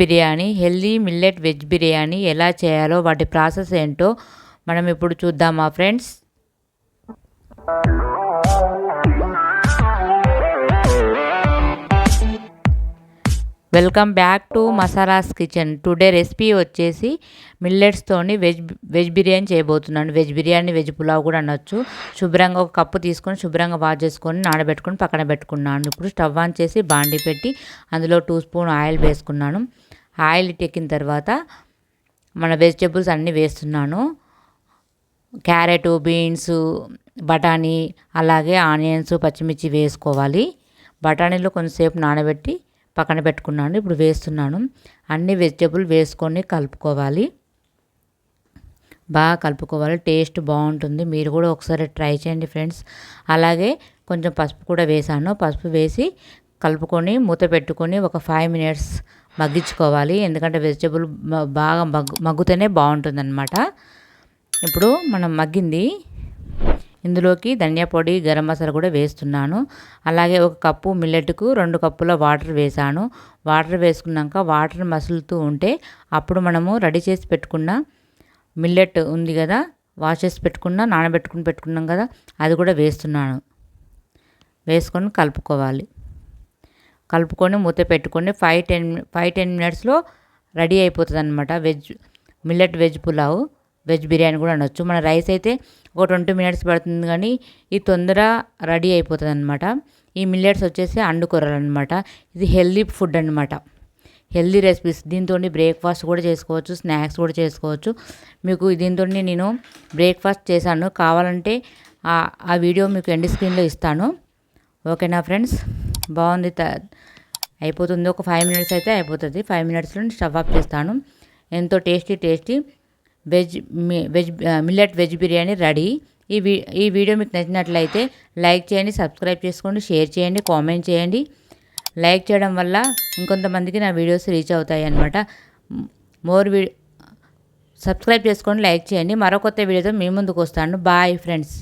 Biryani healthy millet veg biryani ఎలా చేయాలో వాటి ప్రాసెస్ ఏంటో మనం ఇప్పుడు చూద్దామా friends? Welcome back to Masalas kitchen. Today recipe వచ్చేసి మిల్లెట్స్తోని వెజ్ వెజ్ బిర్యానీ చేయబోతున్నాను. వెజ్ బిర్యానీ వెజ్ పులావ్ కూడా అనొచ్చు. శుభ్రంగా ఒక కప్పు తీసుకొని శుభ్రంగా వాష్ చేసుకొని నానబెట్టుకొని పక్కన పెట్టుకున్నాను. ఇప్పుడు స్టవ్ ఆన్ చేసి బాండి పెట్టి అందులో టూ స్పూన్ ఆయిల్ వేసుకున్నాను. ఆయిల్ ఎక్కిన తర్వాత మన వెజిటేబుల్స్ అన్నీ వేస్తున్నాను. క్యారెట్ బీన్స్ బఠానీ అలాగే ఆనియన్స్ పచ్చిమిర్చి వేసుకోవాలి. బఠానీలో కొంచెంసేపు నానబెట్టి పక్కన పెట్టుకున్నాను. ఇప్పుడు వేస్తున్నాను. అన్ని వెజిటేబుల్ వేసుకొని కలుపుకోవాలి. బాగా కలుపుకోవాలి. టేస్ట్ బాగుంటుంది. మీరు కూడా ఒకసారి ట్రై చేయండి ఫ్రెండ్స్. అలాగే కొంచెం పసుపు కూడా వేసాను. పసుపు వేసి కలుపుకొని మూత పెట్టుకొని ఒక ఫైవ్ మినిట్స్ మగ్గించుకోవాలి. ఎందుకంటే వెజిటేబుల్ బాగా మగ్గు మగ్గుతేనే బాగుంటుంది అనమాట ఇప్పుడు మనం మగ్గింది. ఇందులోకి ధనియా పొడి గరం మసాలా కూడా వేస్తున్నాను. అలాగే ఒక కప్పు మిల్లెట్కు రెండు కప్పుల వాటర్ వేసాను. వాటర్ వేసుకున్నాక వాటర్ మసులుతూ ఉంటే అప్పుడు మనము రెడీ చేసి పెట్టుకున్న మిల్లెట్ ఉంది కదా వాష్ చేసి పెట్టుకున్న నానబెట్టుకుని పెట్టుకున్నాం కదా అది కూడా వేస్తున్నాను. వేసుకొని కలుపుకోవాలి. కలుపుకొని మూత పెట్టుకొని ఫైవ్ టెన్ ఫైవ్ టెన్ మినిట్స్లో రెడీ అయిపోతుంది అనమాట veg millet veg pulao. Veg biryani కూడా అనొచ్చు. మన రైస్ అయితే ఒక ట్వంటీ మినిట్స్ పడుతుంది కానీ ఇది తొందర రెడీ అయిపోతుంది అనమాట ఈ మిల్లెట్స్ వచ్చేసి అండుకూరలు అనమాట ఇది హెల్దీ ఫుడ్ అనమాట హెల్దీ రెసిపీస్. దీంతో బ్రేక్ఫాస్ట్ కూడా చేసుకోవచ్చు స్నాక్స్ కూడా చేసుకోవచ్చు. మీకు దీంతో నేను బ్రేక్ఫాస్ట్ చేశాను. కావాలంటే ఆ వీడియో మీకు ఎండ్ స్క్రీన్లో ఇస్తాను. ఓకేనా ఫ్రెండ్స్? బాగుంది అయిపోతుంది. ఒక ఫైవ్ మినిట్స్ అయితే అయిపోతుంది. ఫైవ్ మినిట్స్లో స్టవ్ ఆఫ్ చేస్తాను. ఎంతో tasty tasty veg veg millet veg biryani ready. ఈ వీ ఈ వీడియో మీకు నచ్చినట్లయితే లైక్ చేయండి సబ్స్క్రైబ్ చేసుకోండి షేర్ చేయండి కామెంట్ చేయండి. లైక్ చేయడం వల్ల ఇంకొంతమందికి నా వీడియోస్ రీచ్ అవుతాయి అనమాట మోర్ వీ సబ్స్క్రైబ్ చేసుకోండి లైక్ చేయండి. మరో కొత్త వీడియోతో మీ ముందుకు వస్తాను. Bye friends.